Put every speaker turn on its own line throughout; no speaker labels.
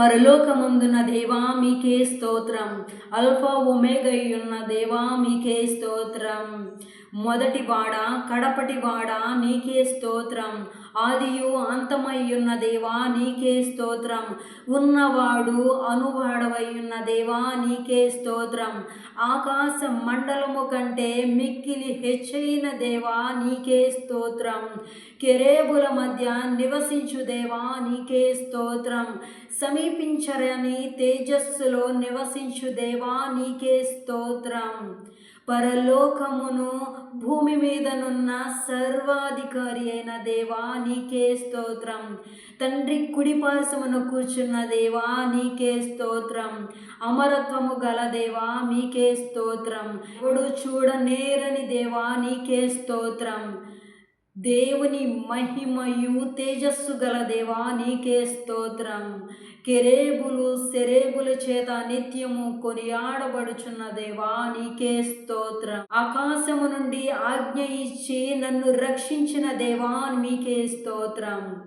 పరలోకముందున దేవా మీకే స్తోత్రం. అల్ఫా ఒమేగయున్న దేవా మీకే స్తోత్రం. మొదటి వాడ కడపటి వాడ నీకే స్తోత్రం. ఆదియు అంతమయ్యున్న దేవా నీకే స్తోత్రం. ఉన్నవాడు అనువాడవయ్యున్న దేవా నీకే స్తోత్రం. ఆకాశ మండలము కంటే మిక్కిలి హెచ్చైన దేవా నీకే స్తోత్రం. కెరేబుల మధ్య నివసించు దేవా నీకే స్తోత్రం. సమీపించరని తేజస్సులో నివసించు దేవా నీకే స్తోత్రం. పరలోకమును భూమి మీదనున్న సర్వాధికారి అయిన దేవా నీకే స్తోత్రం. తండ్రి కుడిపాసమును కూర్చున్న దేవా నీకే స్తోత్రం. అమరత్వము గల దేవా మీకే స్తోత్రం. ఇప్పుడు చూడనేరని దేవా నీకే స్తోత్రం. దేవుని మహిమయు తేజస్సు గల దేవా నీకే స్తోత్రం. కెరేబులు సెరేబుల చేత నిత్యము కొనియాడబడుచున్న దేవా నీకే స్తోత్రం. ఆకాశము నుండి ఆజ్ఞ ఇచ్చి నన్ను రక్షించిన దేవా మీకే స్తోత్రం.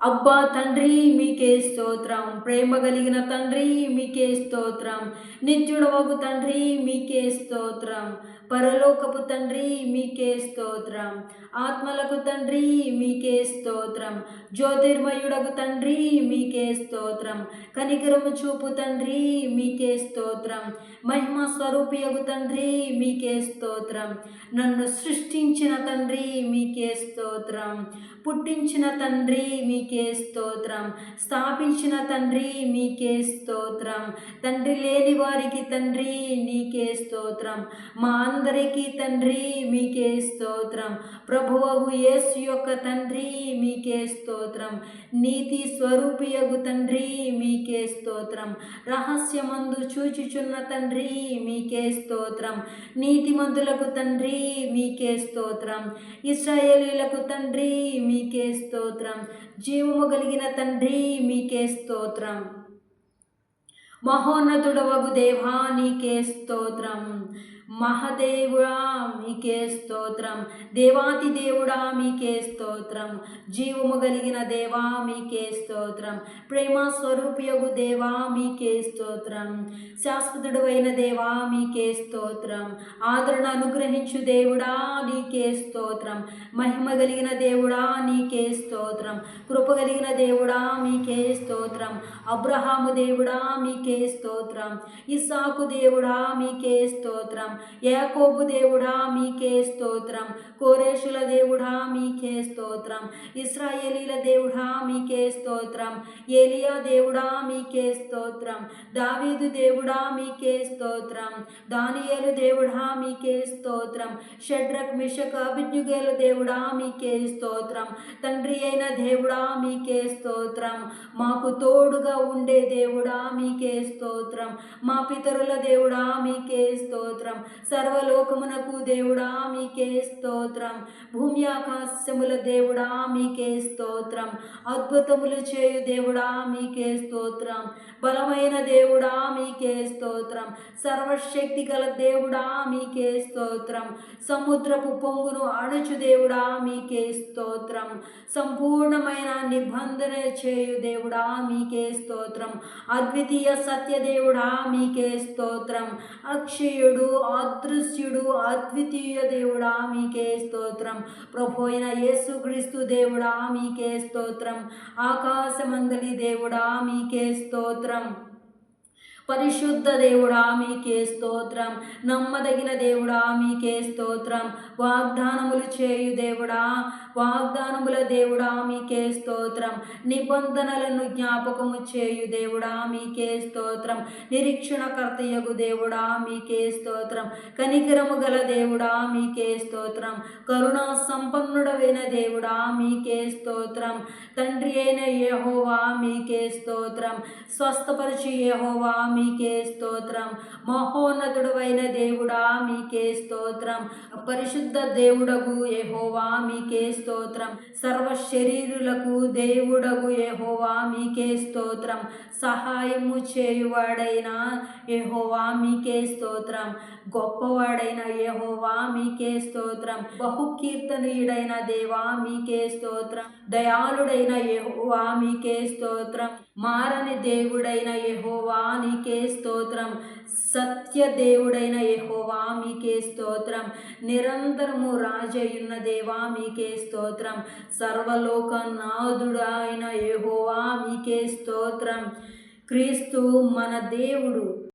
అబ్బా తండ్రి మీకే స్తోత్రం ప్రేమ కలిగిన తండ్రి మీకే స్తోత్రం నిత్యుడవగు తండ్రి మీకే స్తోత్రం పరలోకపు తండ్రి మీకే స్తోత్రం ఆత్మలకు తండ్రి మీకే స్తోత్రం జ్యోతిర్మయుడకు తండ్రి మీకే స్తోత్రం కనికరము చూపు తండ్రి మీకే స్తోత్రం మహిమ స్వరూపియగు తండ్రి మీకే స్తోత్రం నన్ను సృష్టించిన తండ్రి మీకే స్తోత్రం పుట్టించిన తండ్రి మీకే స్తోత్రం. స్థాపించిన తండ్రి మీకే స్తోత్రం. తండ్రి లేని వారికి తండ్రి నీకే స్తోత్రం. మా అందరికీ తండ్రి మీకే స్తోత్రం. ప్రభువగు యేసు యొక్క తండ్రి మీకే స్తోత్రం. నీతి స్వరూపియగు తండ్రి మీకే స్తోత్రం. రహస్యమందు చూచుచున్న తండ్రి మీకే స్తోత్రం. నీతిమంతులకు తండ్రి మీకే స్తోత్రం. ఇస్రాయేలీలకు తండ్రి మీకే స్తోత్రం. జీవము కలిగిన తండ్రి మీకే స్తోత్రం. మహోన్నతుడవగు దేవా నీకే స్తోత్రం. మహదేవుడా మీకే స్తోత్రం. దేవాతి దేవుడా మీకే స్తోత్రం. జీవము కలిగిన దేవా మీకే స్తోత్రం. ప్రేమ స్వరూపియగు దేవా మీకే స్తోత్రం. శాశ్వతుడు అయిన దేవా మీకే స్తోత్రం. ఆదరణ అనుగ్రహించు దేవుడా నీకే స్తోత్రం. మహిమ కలిగిన దేవుడా నీకే స్తోత్రం. కృప కలిగిన దేవుడా మీకే స్తోత్రం. అబ్రహాము దేవుడా మీకే స్తోత్రం. ఇస్సాకు దేవుడా మీకే స్తోత్రం. యాకోబు దేవుడా మీకే స్తోత్రం కోరేషుల దేవుడా మీకే స్తోత్రం ఇస్రాయేలీల దేవుడా మీకే స్తోత్రం ఏలియా దేవుడా మీకే స్తోత్రం దావీదు దేవుడా మీకే స్తోత్రం దానియేలు దేవుడా మీకే స్తోత్రం షడ్రక్ మిషక అభిజ్ఞుగేల దేవుడా మీకే స్తోత్రం తండ్రి అయిన దేవుడా మీకే స్తోత్రం మాకు తోడుగా ఉండే దేవుడా మీకే స్తోత్రం మా పితరుల దేవుడా మీకే స్తోత్రం సర్వలోకమునకు దేవుడా మీకే స్తోత్రం. భూమి ఆకాశముల దేవుడా మీకే స్తోత్రం. అద్భుతములు చేయు దేవుడా మీకే స్తోత్రం. బలమైన దేవుడా మీకే స్తోత్రం. సర్వశక్తి గల దేవుడా మీకే స్తోత్రం. సముద్రపు పొంగును అణుచు దేవుడా మీకే స్తోత్రం. సంపూర్ణమైన నిబంధన చేయు దేవుడా మీకే స్తోత్రం. అద్వితీయ సత్యదేవుడా మీకే స్తోత్రం. అక్షయుడు అదృశ్యుడు అద్వితీయ దేవుడా మీకే స్తోత్రం. ప్రభు అయిన యేసుక్రీస్తు దేవుడా మీకే స్తోత్రం. ఆకాశమందలి దేవుడా మీకే స్తోత్రం. పరిశుద్ధ దేవుడా మీకే స్తోత్రం. నమ్మదగిన దేవుడా మీకే స్తోత్రం. వాగ్దానములు చేయు దేవుడా వాగ్దానముల దేవుడా మీకే స్తోత్రం. నిబంధనలను జ్ఞాపకము చేయు దేవుడా మీకే స్తోత్రం. నిరీక్షణకర్తయగు దేవుడా మీకే స్తోత్రం. కనికరము గల దేవుడా మీకే స్తోత్రం. కరుణా సంపన్నుడవైన దేవుడా మీకే స్తోత్రం. తండ్రి అయిన ఏహోవా మీకే స్తోత్రం. స్వస్థపరిచి ఏహోవా మీకే స్తోత్రం. మహోన్నతుడు అయిన దేవుడా మీకే స్తోత్రం. పరిశుద్ధ దేవుడగు ఏహోవా మీకే స్తోత్రం. సర్వ శరీరులకు దేవుడగు ఏహోవా మీకే స్తోత్రం. సహాయము చేయువాడైన ఏహోవా మీకే స్తోత్రం. గొప్పవాడైన ఏహోవా మీకే స్తోత్రం. బహుకీర్తనీయుడైన దేవా మీకే స్తోత్రం. దయాళుడైన యెహోవా మీకే స్తోత్రం. మారని దేవుడైన యెహోవా నీకే స్తోత్రం. సత్యదేవుడైన యహోవా మీకే స్తోత్రం. నిరంతరము రాజయున్న దేవా మీకే స్తోత్రం. సర్వలోకనాథుడైన యహోవా మీకే స్తోత్రం. క్రీస్తు మన దేవుడు.